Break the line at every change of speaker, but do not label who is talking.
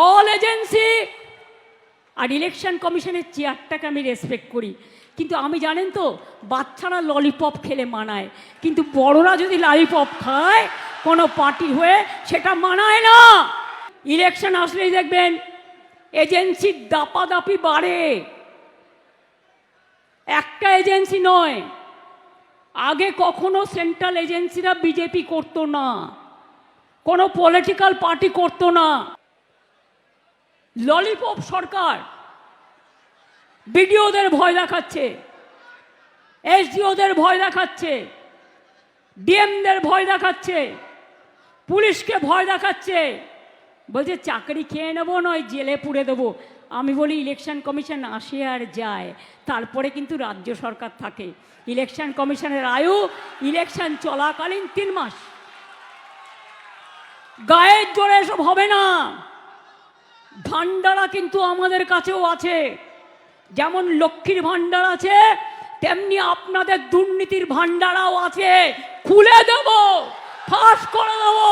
All agency আর election কমিশনের চেয়ারটাকে আমি respect করি কিন্তু আমি জানেন তো বাচ্চারা ললিপপ খেলে মানায় কিন্তু বড়রা যদি ললিপপ খায় কোনো পার্টি হয়ে সেটা মানায় না ইলেকশন আসলেই দেখবেন এজেন্সির দাপাদাপি বাড়ে একটা এজেন্সি নয় আগে কখনো সেন্ট্রাল এজেন্সিরা বিজেপি করতো না কোনো পলিটিক্যাল পার্টি করতো না ললিপপ সরকার। বিডিওদের ভয় দেখাচ্ছে। এসডিওদের ভয় দেখাচ্ছে। ডিএমদের ভয় দেখাচ্ছে। পুলিশকে ভয় দেখাচ্ছে। বলছে, চাকরি খেয়ে নেব নয়, জেলে পুড়ে দেবো। আমি বলি, ইলেকশন কমিশন আসে আর যায়। তারপরে কিন্তু রাজ্য সরকার থাকে। ইলেকশন কমিশনের আয়ু, ইলেকশন চলাকালীন তিন মাস। গায়ের জোরে এসব ভান্ডারা কিন্তু আমাদের কাছেও আছে। যেমন লক্ষ্মীর ভাণ্ডার আছে, তেমনি আপনাদের দুর্নীতির ভাণ্ডারাও আছে। খুলে দেব, ফাঁস করে দেবো।